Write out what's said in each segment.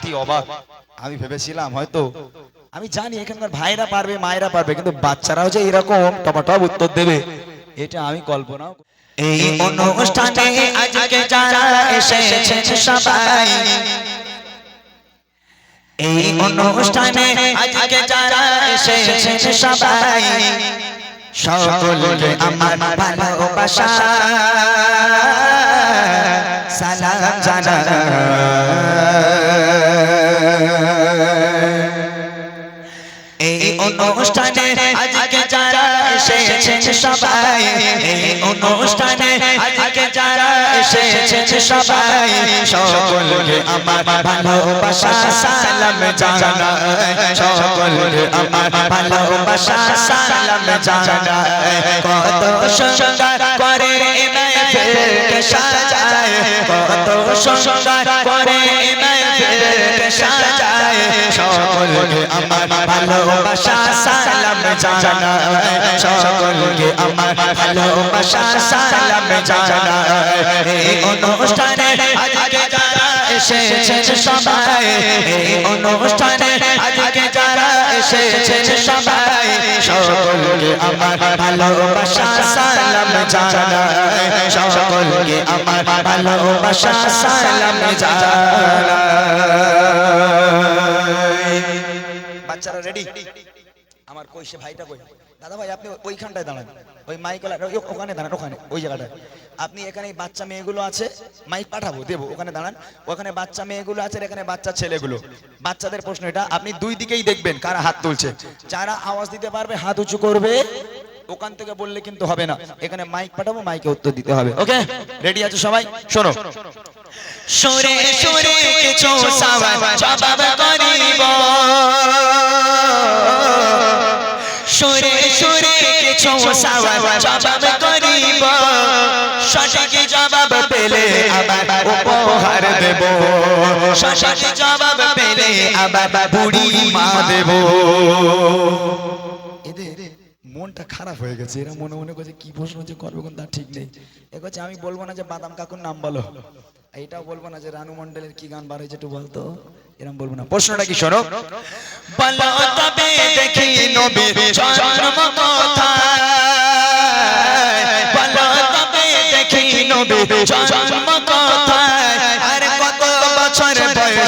সত্যি অবাক। আমি ভেবেছিলাম হয়তো, আমি জানি এখানকার ভাইরা পারবে, মায়েরা পারবে, কিন্তু বাচ্চারাও যে এরকম টপাটপ উত্তর দেবে। এটা আমি কল্পনাও এই অনুষ্ঠানে আজকে যারা এসেছেন সবাই। এই অনুষ্ঠানে আজকে যারা এসেছেন সবাই। সকলকে আমার ভালোবাসা। সালাম জানাই। এই অনুষ্ঠানে আজকে যারা এসেছেন সবাই, এই অনুষ্ঠানে আজকে যারা এসেছেন সবাই, সকলকে আমার ভালোবাসা সালাম জানাই। সকলকে আমার ভালোবাসা সালাম জানাই। কত সুন্দর করে মেহফিলকে সাজায় কত সুন্দর করে মেহফিলকে সাজায়। সকলকে আমার ভালোবাসা সালাম জানাই সকলকে আমার ভালোবাসা সালাম জানাই এই অনুষ্ঠানে আজকে যারা এসেছেন সবাই এই অনুষ্ঠানে আজকে যারা এসেছেন সবাই সকলকে আমার ভালোবাসা সালাম বাচ্চারা রেডি আমার ভাইটা কই? দাদা ভাই, আপনি ওইখানটায় দাঁড়ান। ওই মাইক ওখানে দাঁড়ান, ওখানে, ওই জায়গাটায়। আপনি এখানে বাচ্চা মেয়েগুলো আছে, মাইক পাঠাবো, দেবো, ওখানে দাঁড়ান। ওখানে বাচ্চা মেয়েগুলো আছে এখানে বাচ্চা ছেলেগুলো। বাচ্চাদের প্রশ্ন এটা, আপনি দুই দিকেই দেখবেন কারা হাত তুলছে। যারা আওয়াজ দিতে পারবে, হাত উঁচু করবে। ওখান থেকে বললে কিন্তু হবে না। এখানে মাইক পাঠাবো মাইকে উত্তর দিতে হবে। ওকে রেডি আছে সবাই? শোনো। সঠিক জবাব পেলে আবার উপহার দেব। সঠিক জবাব পেলে আবার বুড়ি মা দেব। মনটা খারাপ হয়ে গেছে। এরা মনে মনে করছে, কি প্রশ্ন যে করবে কোন তার ঠিক নেই। এ করছে, আমি বলব না যে বাদাম কাকুর নাম বলো। এটাও বলব না যে রানু মন্ডলের কি গান বার হয়েছে একটু বলতো। এরকম বলব না। প্রশ্নটা কি শোনো? দেখি নবীর জন্ম কোথায়? দেখি নবীর জন্ম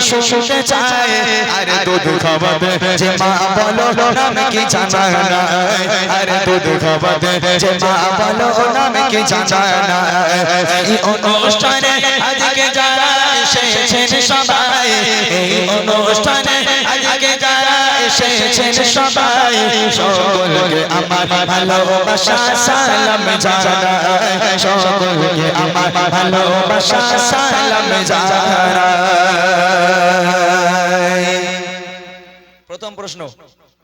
শুনতে চায়, আরে দুধ খাওয়াবে যে মা বলো নাম কি জানা না আরে দুধ খাওয়াবে যে মা বলো নাম কি জানা না এই অনুষ্ঠানে আজকে যারা এসেছেন সবাই, এই অনুষ্ঠানে এসেছেন সবাই। সকলকে আমার ভালোবাসা সালাম জানাই সকলকে আমার ভালোবাসা সালাম জানাই প্রথম প্রশ্ন।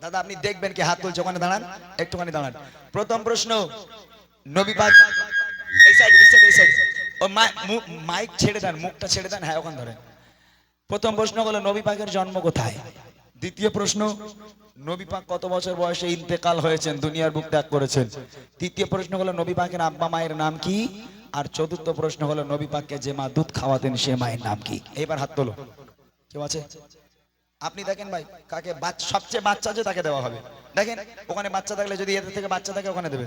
দাদা আপনি দেখবেন কি হাত তুলছে ওখানে দাঁড়ান। একটুখানি দাঁড়ান। প্রথম প্রশ্ন। নবী পাক এই সাইড এই সাইড এই সাইড ও মাইক ছেড়ে দেন মুখটা ছেড়ে দেন। হ্যাঁ ওখানে ধরেন। প্রথম প্রশ্ন হলো নবী পাকের জন্ম কোথায়? দ্বিতীয় প্রশ্ন, নবী পাক কত বছর বয়সে ইন্তেকাল হয়েছেন? দুনিয়ার বুক ত্যাগ করেছেন। তৃতীয় প্রশ্ন হলো, নবী পাকের আব্বা মায়ের নাম কি? আর চতুর্থ প্রশ্ন হলো, নবী পাককে যে মা দুধ খাওয়াতেন, সে মায়ের নাম কি? এইবার হাত তোলো। কেউ আছে? আপনি দেখেন ভাই, কাকে বাচ- সবচেয়ে বাচ্চা যে তাকে দেওয়া হবে। দেখেন, ওখানে বাচ্চা থাকলে যদি এদের থেকে বাচ্চা থাকে, ওখানে দেবেন।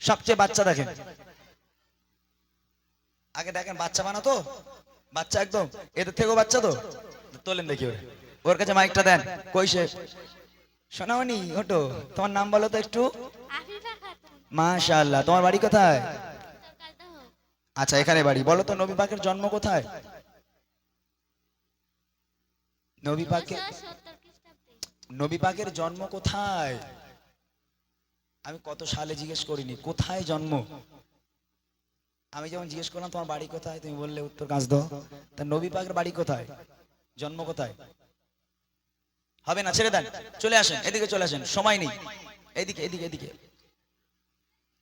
সবচেয়ে বাচ্চা দেখেন। আগে দেখেন, বাচ্চা বানাতো? বাচ্চা একদম? এদের থেকেও বাচ্চা তো? তোলেন দেখি ওরে। ওর কাছে মাইকটা দেন। কই সে? শোনাওনি ওটো, তোমার নাম বলো তো একটু। মাশাআল্লাহ, তোমার বাড়ি কোথায়? আচ্ছা এখানে বাড়ি। বলো তো, নবী পাকের জন্ম কোথায়? নবী পাকের নবী পাকের জন্ম কোথায়? আমি কত সালে জিজ্ঞেস করিনি, কোথায় জন্ম? আমি যেমন জিজ্ঞেস করলাম, তোমার বাড়ি কোথায়? তুমি বললে উত্তর কাজ দাও তা নবী পাকের বাড়ি কোথায়? জন্ম কোথায়? হবে না ছেড়ে দেন। চলে আসেন এদিকে চলে আসেন সময় নেই। এদিকে এদিকে এদিকে।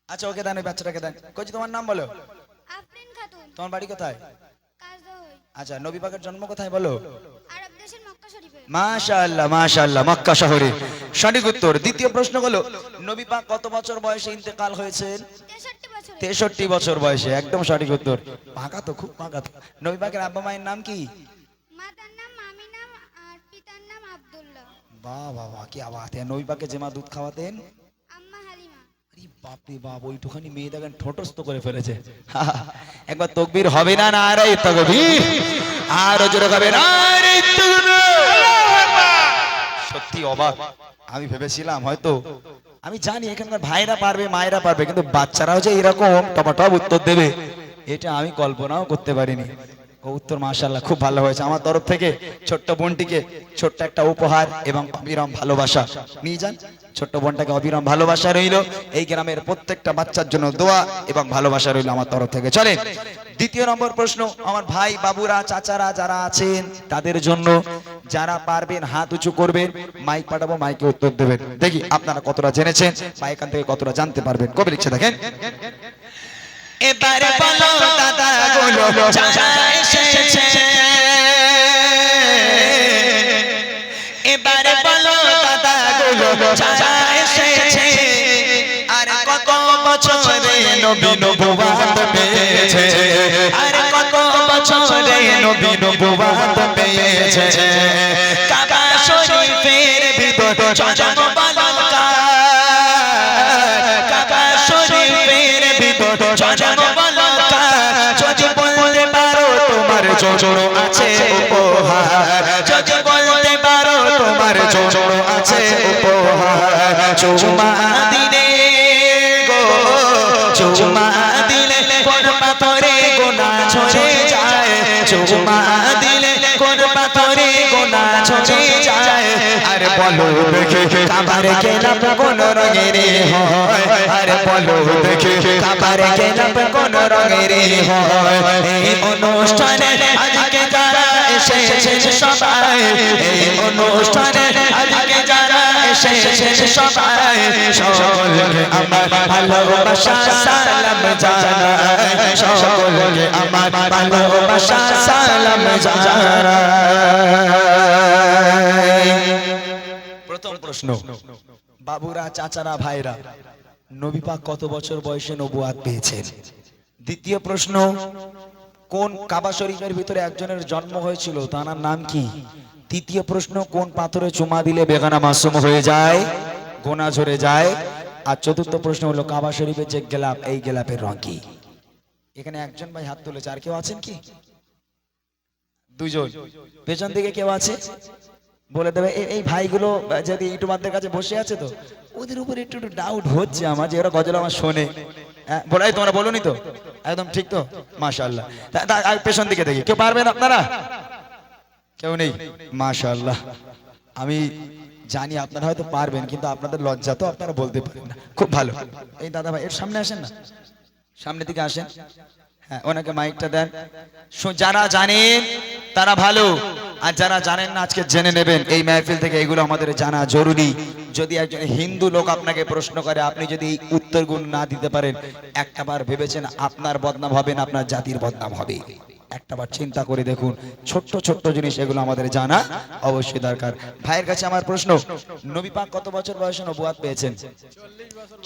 আচ্ছা ওকে দেন ওই বাচ্চাটাকে দেন। কইছি তোমার নাম বলো? আফরিন খাতুন। তোমার বাড়ি কোথায়? আচ্ছা নবী পাকের জন্ম কোথায় বলো? আরব দেশের মক্কা শরীফে। মাশাআল্লাহ মাশাআল্লাহ মক্কা শহরে। সঠিক উত্তর দ্বিতীয় প্রশ্ন হলো নবী পাক কত বছর বয়সে ইন্তেকাল হয়েছেন? তেষট্টি বছরে তেষট্টি বছর বয়সে একদম সঠিক উত্তর। পাকা তো খুব পাকা নবী পাকের আব্বা মায়ের নাম কি? বাহ বাবা কি আওয়াজ? নবী পাকে যে মা দুধ খাওয়াতেন। আরে বাপরে বাপ ওইটুখানি মেয়ে দেখেন ঠোঁটস্থ করে ফেলেছে। একবার তকবীর হবে না না আরে তকবীর? আর জোরে হবে না আরে সত্যি অবাক। আমি ভেবেছিলাম হয়তো আমি জানি এখানকার ভাইরা পারবে মায়েরা পারবে কিন্তু বাচ্চারাও যে এরকম টপাটপ উত্তর দেবে। এটা আমি কল্পনাও করতে পারিনি। উত্তর মাশাল্লাহ খুব ভালো হয়েছে। আমার তরফ থেকে ছোট্ট বোনটিকে ছোট্ট একটা উপহার এবং অবিরাম ভালোবাসা। নিয়ে যান। ছোট্ট বোনটাকে অবিরাম ভালোবাসা রইল। এই গ্রামের প্রত্যেকটা বাচ্চার জন্য দোয়া এবং ভালোবাসা রইল আমার তরফ থেকে। চলে দ্বিতীয় নম্বর প্রশ্ন। আমার ভাই, বাবুরা, চাচারা যারা আছেন, তাদের জন্য যারা পারবেন, হাত উঁচু করবেন, মাইক পাঠাবো, মাইকে উত্তর দেবেন। দেখি আপনারা কতটা জেনেছেন বা এখান থেকে কতটা জানতে পারবেন। কবে লিখছে, দেখেন। এবারে বলো, দাদা গুলো যারা এসেছে। এবারে বলো, দাদা গুলো যারা এসেছে। আর কত বছরে নবী নবুয়াত আর কত বছরে নবী নবুয়াত জোর আছে উপহার। চুমা দিলে গো চুমা দিলে কোন পাথরে গোনা ঝরে যায়। চুমা দিলে কোন পাথরে গোনা ঝরে যায়। আরে বলো দেখে কাবার গেলাম কোন রঙের হয়। আরে বলো দেখে কাবার গেলাম কোন রঙের হয়। এই অনুষ্ঠানে আজকে প্রথম প্রশ্ন বাবুরা চাচারা ভাইরা নবী পাক কত বছর বয়সে নবুয়াত পেয়েছেন? দ্বিতীয় প্রশ্ন কোন কাবা শরীফের ভিতরে একজনের জন্ম হয়েছিল তার নাম কি? তৃতীয় প্রশ্ন, কোন পাথরে চুমা দিলে বেগানা মাসুম হয়ে যায়, গোনা ঝরে যায়? আর চতুর্থ প্রশ্ন হলো, কাবা শরীফের যে গেলাপ এই গেলাপের রং কি? এখানে একজন ভাই হাত তুলেছে, আর কেউ আছেন কি? দুজন পেছন দিকে কেউ আছে? বলে দেবে এই ভাইগুলো যদি ইউটিউবারদের কাছে বসে আছে তো, ওদের উপর একটু একটু ডাউট হচ্ছে আমার যে ওরা গজল আমার শোনে। বলে, এই তোমরা বলোনি তো? একদম ঠিক তো? আর পেছন দিকে দেখি। কেউ পারবেন আপনারা? কেউ নেই? মাশাআল্লাহ। আমি জানি আপনারা হয়তো পারবেন, কিন্তু আপনাদের লজ্জা তো আপনারা বলতে পারেন না। খুব ভালো। এই দাদা ভাই এর সামনে আসেন না? সামনের দিকে আসেন। হ্যাঁ ওনাকে মাইকটা দেন। যারা জানেন, তারা ভালো। আর যারা জানেন না, আজকে জেনে নেবেন। এই মেহফিল থেকে এগুলো আমাদের জানা জরুরি। যদি একজন হিন্দু লোক আপনাকে প্রশ্ন করে, আপনি যদি এই উত্তরগুলো না দিতে পারেন, একটা বার ভেবেছেন আপনার বদনাম হবে না, আপনার জাতির বদনাম হবে। একটা বার চিন্তা করে দেখুন, ছোট্ট ছোট্ট জিনিস এগুলো আমাদের জানা অবশ্যই দরকার। ভাইয়ের কাছে আমার প্রশ্ন, নবী পাক কত বছর বয়সে নবুয়াত পেয়েছেন?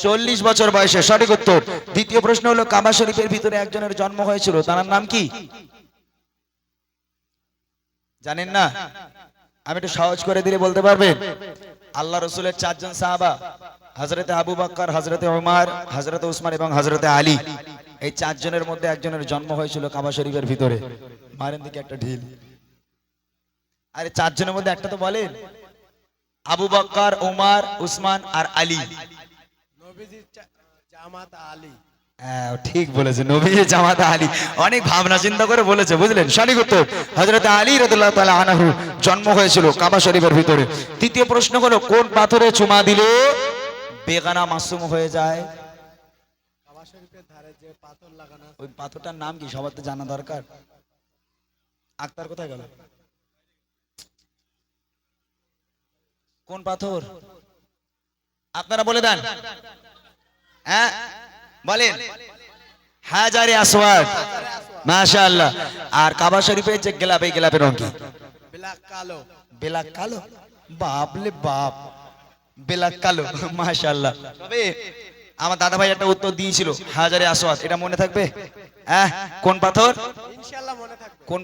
চল্লিশ বছর বয়সে, সঠিক উত্তর। দ্বিতীয় প্রশ্ন হলো, কাবা শরীফের ভিতরে একজনের জন্ম হয়েছিল, তার নাম কি? জানেন না? আমি একটু সহজ করে দিলে বলতে পারবেন আল্লাহ রসুলের চারজন সাহাবা হজরতে আবু বাক্কর হজরতে ওমার হজরতে উসমান এবং হজরতে আলী, এই চারজনের মধ্যে একজনের জন্ম হয়েছিল কাবা শরীফের ভিতরে। মারেন দিকে একটা ঢিল। আরে চারজনের মধ্যে একটা তো বলেন। আবু বক্কর ওমার উসমান আর আলী। জামাত আলী। ঠিক বলেছে নবী জামাত আলী অনেক ভাবনা চিন্তা করে বলেছে বুঝলেন? সঠিক উত্তর হজরত আলী রাদিয়াল্লাহু তাআলা আনহু জন্ম হয়েছিল কাবা শরীফের ভিতরে। তৃতীয় প্রশ্ন হলো কোন পাথরে চুমা দিলে বেগানা মাসুম হয়ে যায়? ওই পাথরটার নাম কি? সবার তো জানা দরকার। আক্তার কোথায় গেল? কোন পাথর? আপনারা বলে দেন। হ্যাঁ? বলেন। হাজারে আসওয়াদ মাশাআল্লাহ। আর কাবা শরীফের যে গোলাপ এই গোলাপের রং কি? ব্ল্যাক কালো। ব্ল্যাক কালো? বাপলে বাপ। ব্ল্যাক কালো মাশাআল্লাহ। তবে আমার দাদা ভাই একটা উত্তর দিয়েছিল হাজারে আসওয়াদ এটা মনে থাকবে? হ্যাঁ কোন পাথর? মনে কোন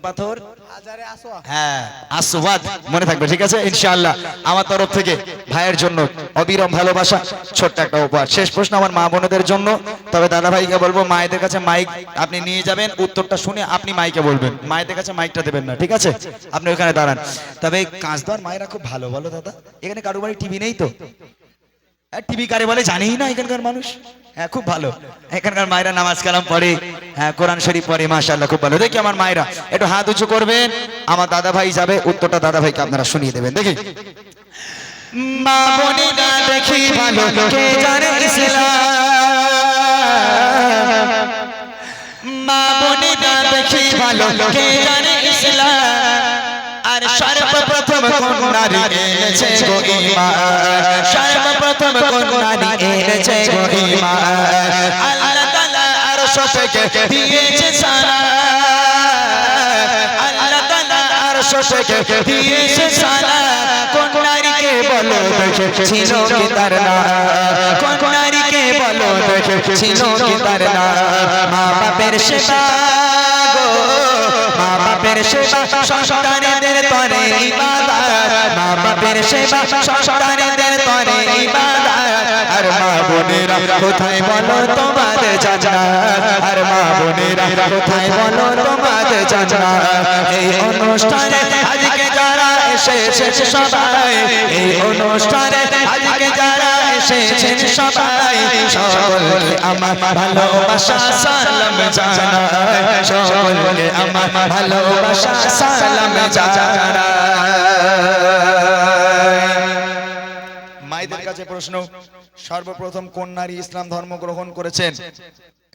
হ্যাঁ আসওয়াদ মনে থাকবে ঠিক আছে? ইনশাআল্লাহ। আমার তরফ থেকে ভাইয়ের জন্য অবিরম ভালোবাসা ছোট্ট একটা উপহার। শেষ প্রশ্ন আমার মা বোনদের জন্য। তবে দাদা ভাইকে বলব মায়েদের কাছে মাইক আপনি নিয়ে যাবেন উত্তরটা শুনে আপনি মাইকে বলবেন। মায়েদের কাছে মাইকটা দেবেন না ঠিক আছে? আপনি ওখানে দাঁড়ান। তবে কাঁচদার মায়েরা খুব ভালো বলো দাদা। এখানে কারও বাড়ি টিভি নেই তো? টিভি কারে বলে, জানেই না এখানকার মানুষ? হ্যাঁ খুব ভালো। এখানকার মায়েরা নামাজ কালাম পড়ে। হ্যাঁ কোরআন শরীফ পড়ে, মাশাআল্লাহ, খুব ভালো। দেখি আমার মায়েরা, একটু হাত উঁচু করবেন। আমার দাদা ভাই যাবে, উত্তরটা দাদা ভাইকে আপনারা শুনিয়ে দেবেন। দেখি। মা দেখি এনেছে গো আল্লাহ তাআলা আরশ থেকে দিয়েছে সারা। আল্লাহ তাআলা আরশ থেকে দিয়েছে সারা। কোন নারীকে বলো দেখে ছিল কি তার নাম কোন নারীকে বলো দেখে ছিল কি তার মা বাপের সেবা গো মা বাপের সেবা সন্তানেদের তরে ইবাদত। মা বাপের সেবা সন্তানেদের তরে ইবাদত। আর মা বোনেরা, কোথায় বলো তোমার জান্নাত আর মা বোনেরা, কোথায় বলো তোমার জান্নাত এই অনুষ্ঠানে আজকে যারা এসেছেন সবাই, এই অনুষ্ঠানে আজকে যারা এসেছেন সবাই, সকলকে আমার ভালোবাসা সালাম জানাই সকলকে আমার ভালোবাসা সালাম জানাই মায়েদের কাছে প্রশ্ন সর্বপ্রথম কোন নারী ইসলাম ধর্ম গ্রহণ করেছেন?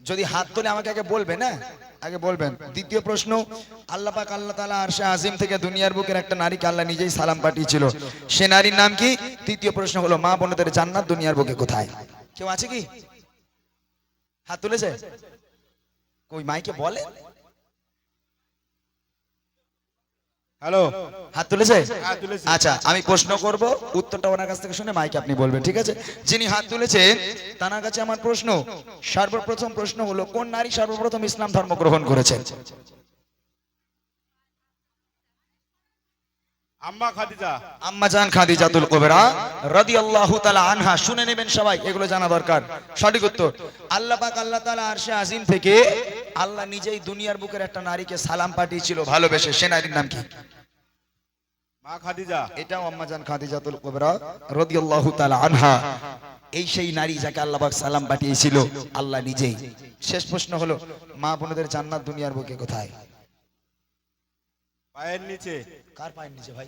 যদি হাত তোলে আমাকে আগে বলবে না আগে বলবেন। দ্বিতীয় প্রশ্ন, আল্লাহ পাক, আল্লাহ তাআলা আরশে আজিম থেকে দুনিয়ার বুকের একটা নারীকে আল্লাহ নিজেই সালাম পাঠিয়েছিল। সে নারীর নাম কি? তৃতীয় প্রশ্ন হলো, মা বোনদের জান্নাত দুনিয়ার বুকে কোথায়? কেউ আছে কি? হাত তুলেছে? কই, মাইকে বলে? হ্যালো? হাত তুলেছে? হ্যাঁ, তুলেছে। আচ্ছা আমি প্রশ্ন করব উত্তরটা ওনার কাছ থেকে শুনে মাইকে আপনি বলবেন ঠিক আছে? যিনি হাত তুলেছেন তার কাছে আমার প্রশ্ন সর্বপ্রথম প্রশ্ন হলো কোন নারী সর্বপ্রথম ইসলাম ধর্ম গ্রহণ করেছেন আম্মা খাদিজা। আম্মা জান খাদিজাতুল কুবরা রাদিয়াল্লাহু তাআলা আনহা শুনে নেবেন সবাই এগুলো জানা দরকার। সঠিক উত্তর আল্লাহ পাক আল্লাহ তাআলা আরশে আজিম থেকে আল্লাহ নিজেই দুনিয়ার বুকের একটা নারীকে সালাম পাঠিয়েছিল ভালোবেসে সে নারীর নাম কি? মা খাদিজা। এটাও আম্মাজান খাদিজাতুল কুবরা রাদিয়াল্লাহু তাআলা আনহা। এই সেই নারী যাকে আল্লাহ পাক সালাম পাঠিয়েছিল আল্লাহ নিজেই। শেষ প্রশ্ন হলো মা বোনদের জান্নাত দুনিয়ার বুকে কোথায়? পায়ের নিচে। কার পায়ের নিচে ভাই?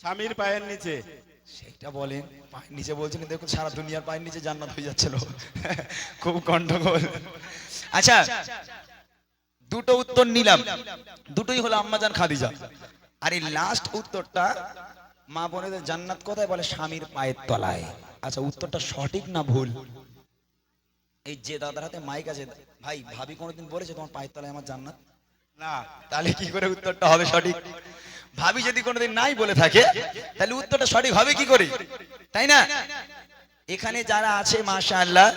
স্বামীর পায়ের নিচে। সেইটা বলেন পায়ের নিচে বলছেন দেখুন সারা দুনিয়ার পায়ের নিচে জান্নাত হয়ে যাচ্ছিল। খুব গন্ডগোল। আচ্ছা দুটো উত্তর নিলাম। দুটোই হলো আম্মাজান খাদিজা। আর এই লাস্ট উত্তরটা মা বোনেদের জান্নাত কোথায় বলে? স্বামীর পায়ের তলায়। আচ্ছা উত্তরটা সঠিক না ভুল? এই যে দাদার হাতে মাইক আছে ভাই ভাবি কোনোদিন বলেছে তোমার পায়ের তলায় আমার জান্নাত? না। তাহলে কি করে উত্তরটা হবে সঠিক? ভাবি যদি কোনোদিন নাই বলে থাকে তাহলে উত্তরটা সঠিক হবে কি করে? তাই না? এখানে যারা আছে, মাশাআল্লাহ,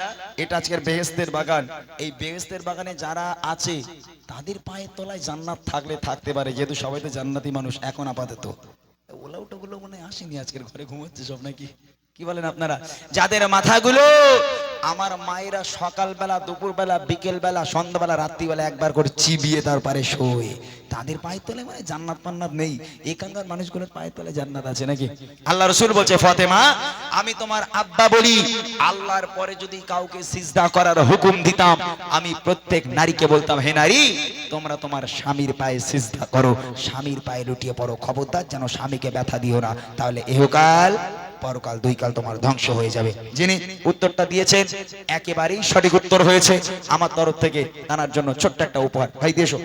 এটা আজকের বেহেস্তের বাগান। এই বেহেস্তের বাগানে যারা আছে, তাদের পায়ের তলায় জান্নাত থাকলে থাকতে পারে, যেহেতু সবাই তো জান্নাতি মানুষ, এখন আপাতত। ওলা গুলো মনে আসেনি আজকের ঘরে ঘুমোচ্ছে সব নাকি? কি বলেন আপনারা? যাদের মাথাগুলো আমার মায়েরা সকালবেলা, দুপুরবেলা, বিকেলবেলা, সন্ধ্যাবেলা, রাত্রিবেলা একবার করে চিবিয়ে তারপরে শোয়। তাদের পায়ের তলে মানে জান্নাত পান্নাত নেই। এখানকার মানুষগুলোর পায়ের তলে জান্নাত আছে নাকি? আল্লাহ রসুল বলছে, ফতেমা, আমি তোমার আব্বা বলি। আল্লাহর পরে যদি কাউকে সিজদা করার হুকুম দিতাম, আমি প্রত্যেক নারীকে বলতাম, হে নারী, তোমরা তোমার স্বামীর পায়ে সিজদা করো। স্বামীর পায়ে লুটিয়ে পড়ো। খবরদার যেন স্বামীকে ব্যথা দিও না। তাহলে এহকাল পরকাল দুই কাল তোমার ধ্বংস হয়ে যাবে। যিনি উত্তরটা দিয়েছেন, একেবারেই সঠিক উত্তর হয়েছে। আমার তরফ থেকে জানার জন্য ছোট্ট একটা উপহার। ভাই দেশো